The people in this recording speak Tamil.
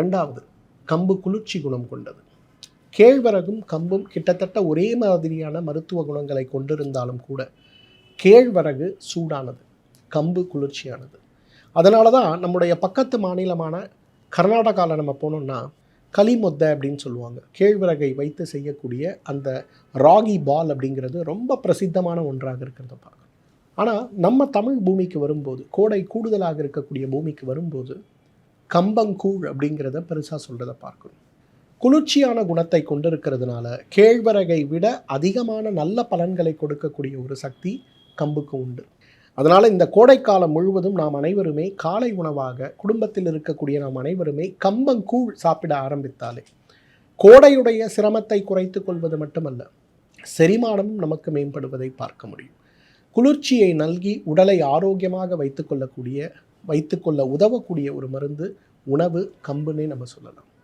ரெண்டாவது கம்பு குளிர்ச்சி குணம் கொண்டது. கேழ்வரகும் கம்பும் கிட்டத்தட்ட ஒரே மாதிரியான மருத்துவ குணங்களை கொண்டிருந்தாலும் கூட கேழ்வரகு சூடானது கம்பு குளிர்ச்சியானது. அதனால தான் நம்முடைய பக்கத்து மாநிலமான கர்நாடகாவில் நம்ம போனோம்னா களிமொத்தை அப்படின்னு சொல்லுவாங்க. கேழ்வரகை வைத்து செய்யக்கூடிய அந்த ராகி பால் அப்படிங்கிறது ரொம்ப பிரசித்தமான ஒன்றாக இருக்கிறத பார்க்கணும். ஆனால் நம்ம தமிழ் பூமிக்கு வரும்போது கோடை கூடுதலாக இருக்கக்கூடிய பூமிக்கு வரும்போது கம்பங்கூழ் அப்படிங்கிறத பெருசாக சொல்கிறத பார்க்கணும். குளிர்ச்சியான குணத்தை கொண்டிருக்கிறதுனால கேழ்வரகை விட அதிகமான நல்ல பலன்களை கொடுக்கக்கூடிய ஒரு சக்தி கம்புக்கு உண்டு. அதனால் இந்த கோடைக்காலம் முழுவதும் நாம் அனைவருமே காலை உணவாக குடும்பத்தில் இருக்கக்கூடிய நாம் அனைவருமே கம்பங்கூழ் சாப்பிட ஆரம்பித்தாலே கோடையுடைய சிரமத்தை குறைத்து கொள்வது மட்டுமல்ல செரிமானமும் நமக்கு மேம்படுவதை பார்க்க முடியும். குளிர்ச்சியை நல்கி உடலை ஆரோக்கியமாக வைத்துக்கொள்ளக்கூடிய வைத்துக்கொள்ள உதவக்கூடிய ஒரு மருந்து உணவு கம்புன்னே நம்ம சொல்லலாம்.